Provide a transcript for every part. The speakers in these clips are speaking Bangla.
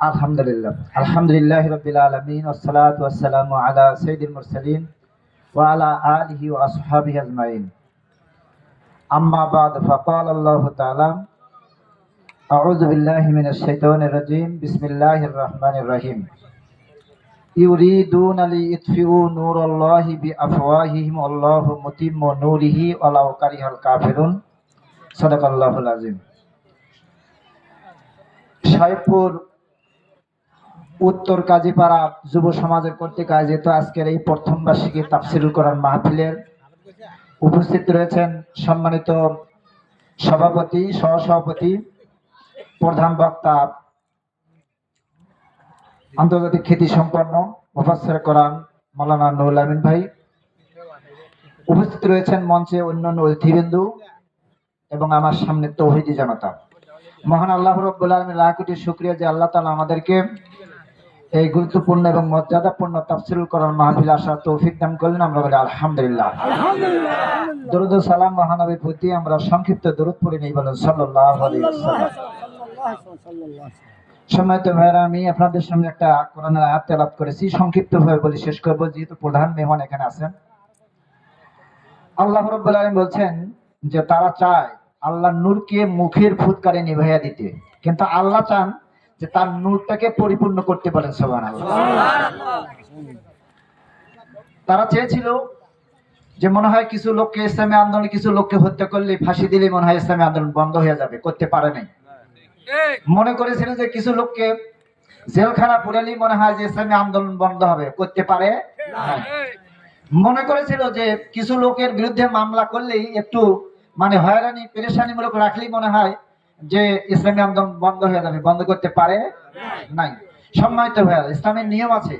আলহামদুলিল্লাহ। আলহামদুলিল্লাহ রবিল আলমিন ওসালাত ওয়াসালাম আলা সৈদুল মুরসালিন ওয়া আলা আলিহি ওয়া আসহাবিহি আজমাইন। আম্মা বাদ ফাকাল আল্লাহ তাআলা, আউযু বিল্লাহি মিনাশ শাইতানির রাজিম, বিসমিল্লাহির রহমানির রহিম। ইউরিদুনা লিইতফিউ নূরাল্লাহি বিআফওয়াহিহিম, আল্লাহু মুতিম্মু নূরিহি, ওয়ালাউ কারিহাল কাফিরুন। সাদাকাল্লাহুল আযীম। সাহেবপুর, উত্তর কাজীপাড়া যুব সমাজের কর্তৃক আয়োজিত আজকের এই প্রথম বার্ষিকী তাফসিরুল কোরআন মাহফিলের উপস্থিত রয়েছেন সম্মানিত সভাপতি, সহসভাপতি, প্রধান বক্তা, আন্তর্জাতিক খ্যাতি সম্পন্ন মুফাসসির কোরআন মাওলানা নুরুল আমিন ভাই। উপস্থিত রয়েছেন মঞ্চে অন্যান্য অতিথিবৃন্দু এবং আমার সামনে তৌহিদি জনতা। মহান আল্লাহ রব্বুল আলমী লাখ কোটি শুক্রিয়া যে আল্লাহ তালা আমাদেরকে এই গুরুত্বপূর্ণ এবং মর্যাদাপূর্ণ তাফসিরুল কোরআন মাহফিল আসার তৌফিক দান করলেন। আমরা বলি আলহামদুলিল্লাহ। দরুদ সালাম মহানবীর প্রতি আমরা সংক্ষিপ্ত দরুদ পড়ে নেই বলেন সাল্লাল্লাহু আলাইহি ওয়াসাল্লাম। সম্মানিত ভাইরা আমি আপনাদের সামনে একটা কোরআনের আয়াত তেলাওয়াত করেছি। সংক্ষিপ্ত ভাবে বলি শেষ করব যেহেতু প্রধান মেহমান এখানে আছেন। আল্লাহ রাব্বুল আলামিন বলছেন যে তারা চায় আল্লাহ নূরকে মুখের ফুৎকারে নিভাইয়া দিতে। কিন্তু আল্লাহ চান যে তার নূরটাকে পরিপূর্ণ করতে পারেন সুবহানাল্লাহ। তারা চেয়েছিল যে মনে হয় কিছু লোককে ইসলামী আন্দোলন, কিছু লোককে হত্যা করলে ফাঁসি দিলে মনে হয় ইসলামী আন্দোলন বন্ধ হয়ে যাবে, করতে পারে নাই। মনে করেছিল যে কিছু লোককে জেলখানা পুরালেই মনে হয় যে ইসলামী আন্দোলন বন্ধ হবে, করতে পারে মনে করেছিল যে কিছু লোকের বিরুদ্ধে মামলা করলেই একটু মানে হয়রানি, পেরেশানিমূলক রাখলেই মনে হয় যে ইসলামী আন্দোলন বন্ধ হয়ে যাবে, বন্ধ করতে পারে নাই। সম্মানিত ভাইয়া ইসলামের নিয়ম আছে।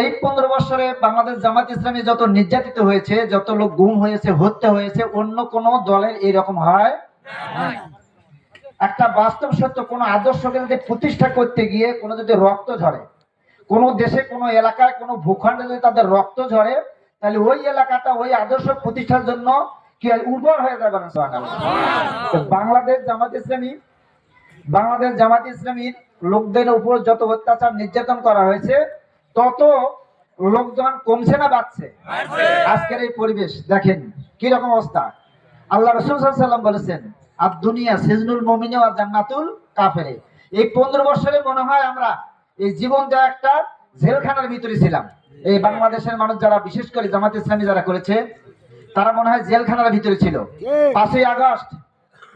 এই পনেরো বছরে বাংলাদেশ জামাত ইসলামী যত নির্যাতিত হয়েছে, যত লোক গুম হয়েছে, হত্যা হয়েছে, অন্য কোন দলের এইরকম হয় একটা বাস্তব সত্য, কোন আদর্শকে যদি প্রতিষ্ঠা করতে গিয়ে কোনো যদি রক্ত ঝরে, কোন দেশে, কোন এলাকায় কোন ভূখণ্ডে যদি তাদের রক্ত ঝরে, তাহলে ওই এলাকাটা, ওই আদর্শ প্রতিষ্ঠার জন্য কি উর্বর হয়ে যাবে না বাংলাদেশ জামাত ইসলামী বাংলাদেশ জামাত ইসলামীর লোকদের উপর যত অত্যাচার নির্যাতন করা হয়েছে তত লোকজন কমছে না বাড়ছে। আজকের এই পরিবেশ দেখেন কি রকম অবস্থা। আল্লাহ রসুল সাল্লাম বলেছেন আর দুনিয়া সিজনুল মমিনে আর জান্নাতুল কাফেরে এই পনেরো বছরে মনে হয় আমরা এই জীবন জীবনটা একটা জেলখানার ভিতরে ছিলাম। এই বাংলাদেশের মানুষ যারা বিশেষ করে জামাত ইসলামী যারা করেছে তারা মনে হয় জেলখানার ভিতরে ছিল। পাঁচই আগস্ট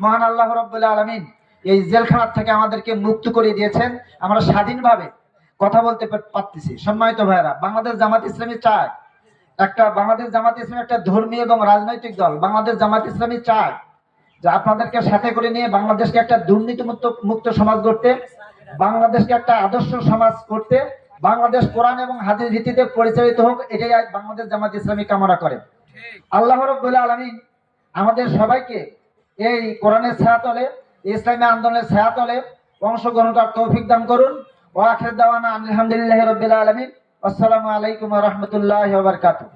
মহান আল্লাহ রব্বুল্লাহ আলমিন এই জেলখানার থেকে আমাদেরকে মুক্ত করে দিয়েছেন। আমরা স্বাধীনভাবে কথা বলতে পারতেছি। সম্মানিত ভাইরা বাংলাদেশ জামাত ইসলামী চায়। একটা বাংলাদেশ জামাত ইসলামী একটা ধর্মীয় এবং রাজনৈতিক দল। বাংলাদেশ জামাত ইসলামী চায় যে আপনাদেরকে সাথে করে নিয়ে বাংলাদেশকে একটা দুর্নীতিমুক্ত মুক্ত সমাজ করতে বাংলাদেশকে একটা আদর্শ সমাজ করতে বাংলাদেশ কোরআন এবং হাদিস ভিত্তিতে পরিচালিত হোক এটাই বাংলাদেশ জামাত ইসলামী কামনা করে। আল্লাহ রব্বুল আলমী আমাদের সবাইকে এই কোরআনের ছায়াতলে ইসলামী আন্দোলনের ছায়াতলে অংশগ্রহণ করার তৌফিক দান করুন। ও আখের দাওয়ানা আলহামদুলিল্লাহ রবিল্লা আলমিন। আসসালামু আলাইকুম রহমতুল্লাহ বারকাতুহ।